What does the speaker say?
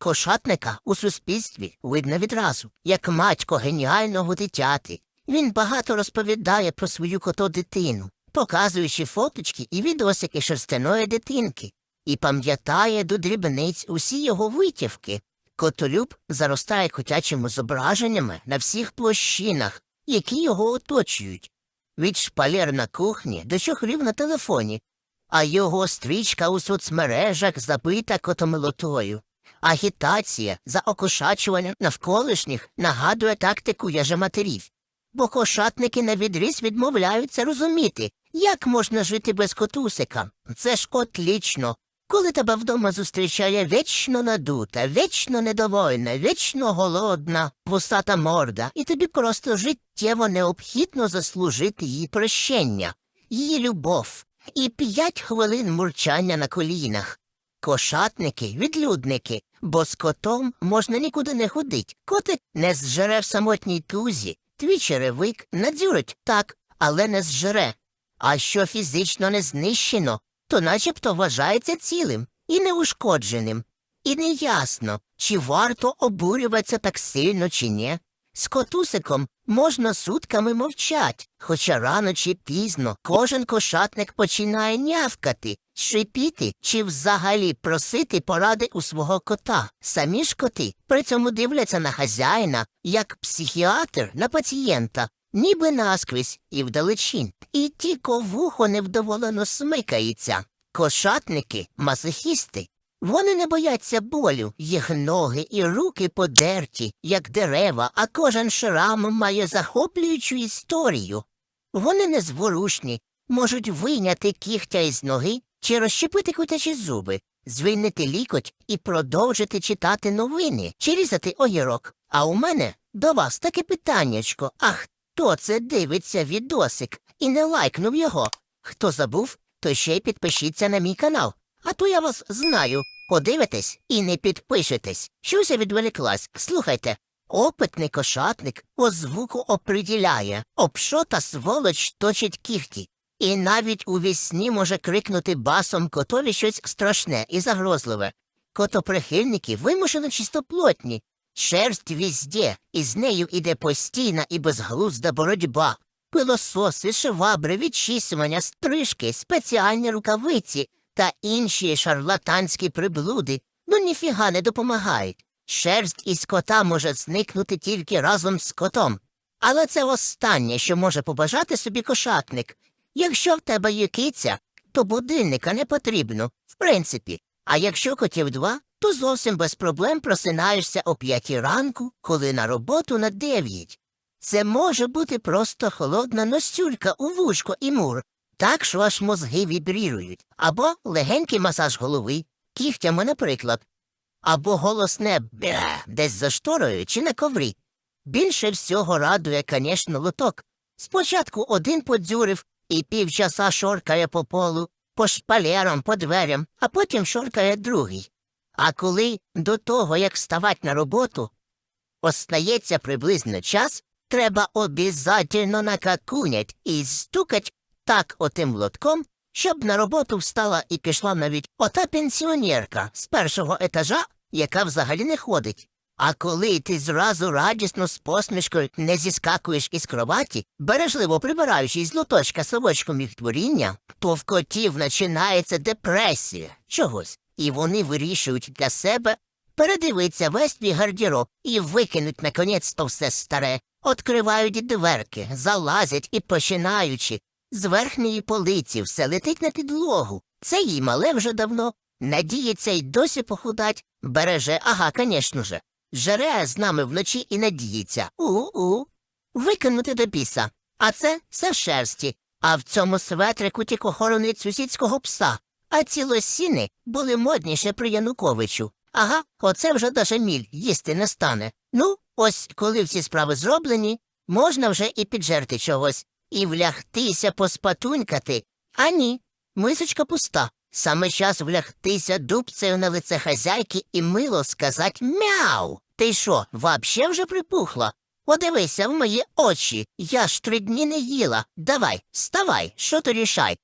Кошатника у суспільстві видно відразу, як матько геніального дитяти. Він багато розповідає про свою кото дитину, показуючи фоточки і відосики шерстяної дитинки, і пам'ятає до дрібниць усі його витівки. Котолюб заростає котячими зображеннями на всіх площинах, які його оточують. Від шпалер на кухні до чохлів на телефоні, а його стрічка у соцмережах забита котомилотою. Агітація за окошачування навколишніх нагадує тактику яжематерів, бо кошатники на відріз відмовляються розуміти, як можна жити без котусика. Це ж кот лічно. Коли тебе вдома зустрічає вічно надута, вічно недовольна, вічно голодна, вусата морда, і тобі просто життєво необхідно заслужити її прощення, її любов і п'ять хвилин мурчання на колінах. Кошатники, відлюдники, бо з котом можна нікуди не ходить. Котик не зжере в самотній тузі, твій черевик надзюрить так, але не зжере. А що фізично не знищено, то начебто вважається цілим і неушкодженим. І неясно, чи варто обурюватися так сильно, чи ні. З котусиком можна сутками мовчать, хоча рано чи пізно кожен кошатник починає нявкати, шипіти чи взагалі просити поради у свого кота. Самі ж коти при цьому дивляться на хазяїна, як психіатр на пацієнта, ніби наскрізь і вдалечінь. І тільки вухо невдоволено смикається. Кошатники масохісти. Вони не бояться болю, їх ноги і руки подерті, як дерева, а кожен шрам має захоплюючу історію. Вони незворушні, можуть вийняти кігтя із ноги чи розщепити котячі зуби, звільнити лікоть і продовжити читати новини, чи різати огірок. А у мене до вас таке питаннячко. А хто це дивиться відосик і не лайкнув його? Хто забув, то ще й підпишіться на мій канал. А то я вас знаю. Подивитесь і не підпишетесь. Щось я відволіклась. Слухайте. Опитний кошатник по звуку оприділяє, об що та сволоч точить кіхті. І навіть у вісні може крикнути басом котові щось страшне і загрозливе. Котоприхильники вимушено чистоплотні. Шерсть візде, і з нею іде постійна і безглузда боротьба. Пилососи, швабри, відчісування, стрижки, спеціальні рукавиці та інші шарлатанські приблуди ну ніфіга не допомагають. Шерсть із кота може зникнути тільки разом з котом. Але це останнє, що може побажати собі кошатник. Якщо в тебе є киця, то будильника не потрібно, в принципі. А якщо котів два, то зовсім без проблем просинаєшся о п'ятій ранку, коли на роботу на дев'ять. Це може бути просто холодна настюлька у вушко і мур, так що аж мозги вібрірують, або легенький масаж голови, кігтями, наприклад, або голосне бе десь за шторою чи на коврі. Більше всього радує, конечно, лоток. Спочатку один подзюрив і півчаса шоркає по полу, по шпалерам, по дверям, а потім шоркає другий. А коли до того, як ставать на роботу, остається приблизно час, треба обязательно накакунять і стукать так отим лотком, щоб на роботу встала і пішла навіть ота пенсіонерка з першого етажа, яка взагалі не ходить. А коли ти зразу радісно з посмішкою не зіскакуєш із кроваті, бережливо прибираючи з лоточка совочком їх творіння, то в котів починається депресія чогось, і вони вирішують для себе передивитися весь твій гардероб і викинуть наконець то все старе, откривають дверки, залазять і починаючи. З верхньої полиці все летить на підлогу. Це їй мале вже давно. Надіється й досі похудать. Береже, ага, конечно же. Жере з нами вночі і надіється. У-у. Викинути до біса. А це все в шерсті. А в цьому светрику тільки хоронить сусідського пса. А ці лосіни були модніше при Януковичу. Ага, оце вже даже міль їсти не стане. Ну, ось коли всі справи зроблені, можна вже і піджерти чогось, і влягтися поспатунькати. А ні, мисочка пуста. Саме час влягтися дубцею на лице хазяйки і мило сказать мяу. Ти що, вообще вже припухла? Подивися в мої очі. Я ж три дні не їла. Давай, вставай, що то рішай.